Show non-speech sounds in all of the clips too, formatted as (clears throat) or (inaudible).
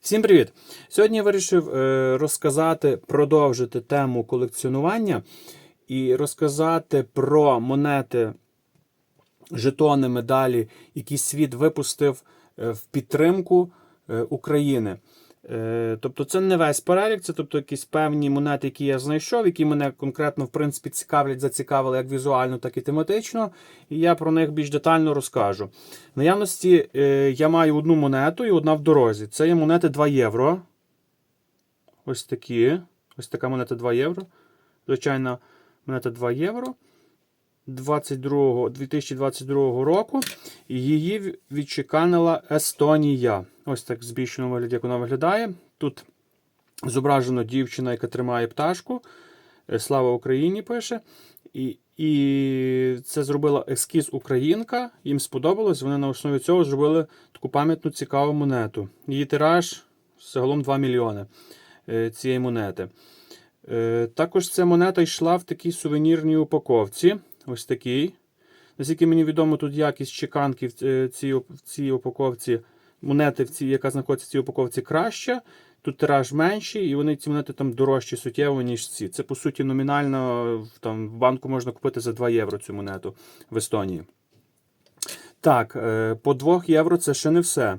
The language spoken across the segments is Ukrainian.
Всім привіт! Сьогодні я вирішив е, розказати, продовжити тему колекціонування і розказати про монети, жетони, медалі, які світ випустив е, в підтримку е, України. Е, Тобто це не весь перелік, це тобто якісь певні монети, які я знайшов, які мене конкретно в принципі цікавлять, зацікавили як візуально, так і тематично. І я про них більш детально розкажу. В наявності е, я маю одну монету і одна в дорозі. Це є монети 2 євро. Ось такі. Ось така монета 2 євро. Звичайно, монета 2 євро. 22, 2022 року. Її відчеканила Естонія. Ось так в збільшеному вигляді, як вона виглядає. Тут зображено дівчина, яка тримає пташку. Е, Слава Україні пише. І, і це зробила ескіз Українка. Їм сподобалось. Вони на основі цього зробили таку пам'ятну цікаву монету. Її тираж загалом 2 мільйони е, цієї монети. Е, Також ця монета йшла в такій сувенірній упаковці. Ось такий. Наскільки мені відомо, тут якість чеканки в е, цій, в цій упаковці, монети, в цій, яка знаходиться в цій упаковці, краща. Тут тираж менший, і вони ці монети там дорожчі суттєво, ніж ці. Це, по суті, номінально там, в банку можна купити за 2 євро цю монету в Естонії. Так, е, по 2 євро це ще не все.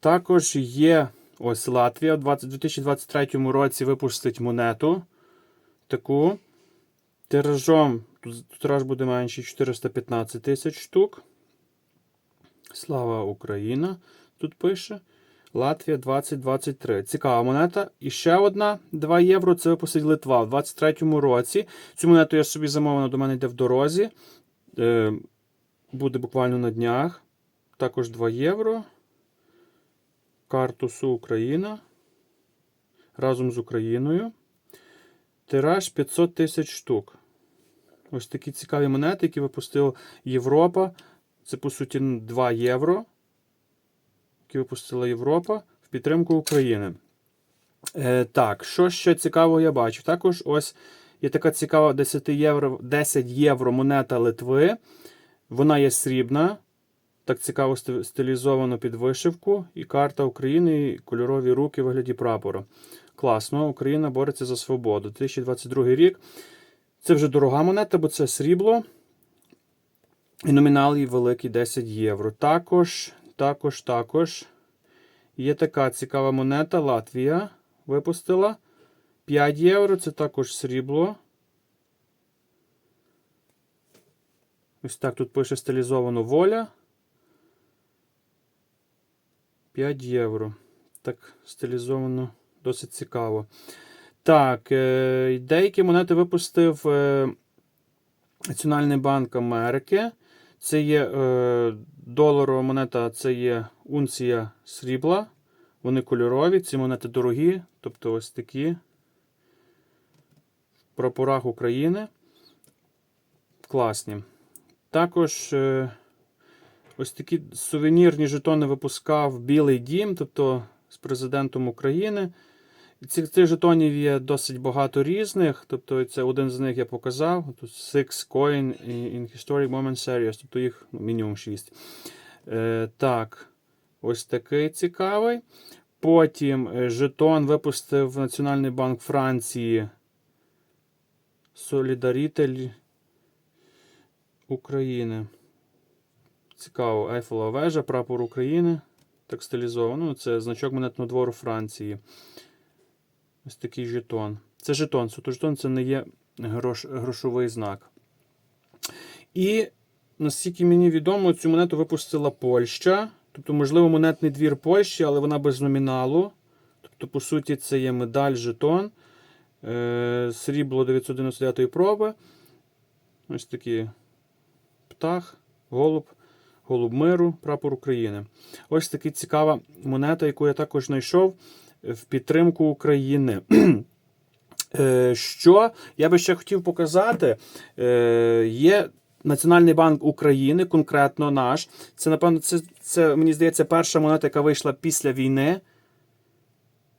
Також є ось Латвія у 2023 році випустить монету. Таку. Тиражом, тираж буде менший 415 тисяч штук. Слава Україна! Тут пише. Латвія 2023. Цікава монета. І ще одна 2 євро. Це випустить Литва в 23-му році. Цю монету я собі замовлено до мене йде в дорозі. Е, буде буквально на днях. Також 2 євро. Картусу Україна. Разом з Україною. Тираж 500 тисяч штук. Ось такі цікаві монети, які випустила Європа. Це, по суті, 2 євро, які випустила Європа в підтримку України. Е, так, що ще цікавого я бачу? Також ось є така цікава 10 євро, 10 євро монета Литви. Вона є срібна. Так цікаво стилізовано під вишивку. І карта України, і кольорові руки в вигляді прапора. Класно, Україна бореться за свободу. 2022 рік. Це вже дорога монета, бо це срібло. І номінал її великий 10 євро. Також, також, також є така цікава монета Латвія випустила. 5 євро. Це також срібло. Ось так тут пише стилізовано воля. 5 євро. Так, стилізовано досить цікаво. Так, е, деякі монети випустив е, Національний банк Америки. Це є е, доларова монета, це є унція срібла. Вони кольорові, ці монети дорогі, тобто ось такі. В прапорах України. Класні. Також ось такі сувенірні жетони випускав Білий Дім, тобто з президентом України. Цих, цих жетонів є досить багато різних. Тобто, це один з них я показав. Тут Six Coin in Historic Moment Series, тобто їх ну, мінімум 6. Е, так, ось такий цікавий. Потім е, жетон випустив Національний банк Франції. Солідаритель України. Цікаво, Ейфелова вежа, прапор України. Так стилізовано. Ну, Це значок монетного двору Франції. Ось такий жетон. Це жетон. Суто жетон це не є грош, грошовий знак. І наскільки мені відомо, цю монету випустила Польща. Тобто, можливо, монетний двір Польщі, але вона без номіналу. Тобто, по суті, це є медаль, жетон. Е, срібло 999 проби. Ось такий птах, голуб, голуб миру, прапор України. Ось така цікава монета, яку я також знайшов в підтримку України. (clears throat) Е, Що я би ще хотів показати, Е, є Національний банк України, конкретно наш. Це, напевно, це, це, мені здається, перша монета, яка вийшла після війни.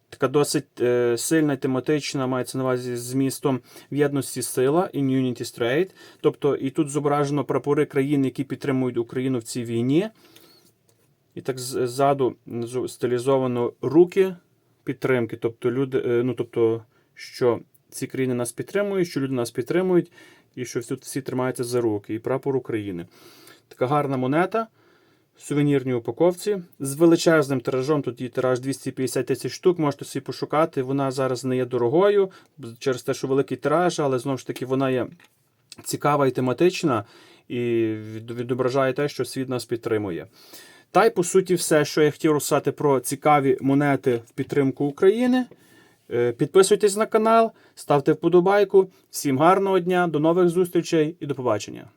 Така досить е, сильна тематична, мається на увазі змістом в єдності сила in Unity Straight. Тобто, і тут зображено прапори країн, які підтримують Україну в цій війні. І так ззаду стилізовано руки підтримки. Тобто, люди, е, ну, тобто, що ці країни нас підтримують, що люди нас підтримують, і що всі, всі тримаються за руки. І прапор України. Така гарна монета в сувенірній упаковці з величезним тиражом. Тут її тираж 250 тисяч штук. Можете собі пошукати. Вона зараз не є дорогою через те, що великий тираж, але знову ж таки вона є цікава і тематична, і відображає те, що світ нас підтримує. Та й по суті, все, що я хотів розсати про цікаві монети в підтримку України. Е, Підписуйтесь на канал, ставте вподобайку. Всім гарного дня, до нових зустрічей і до побачення.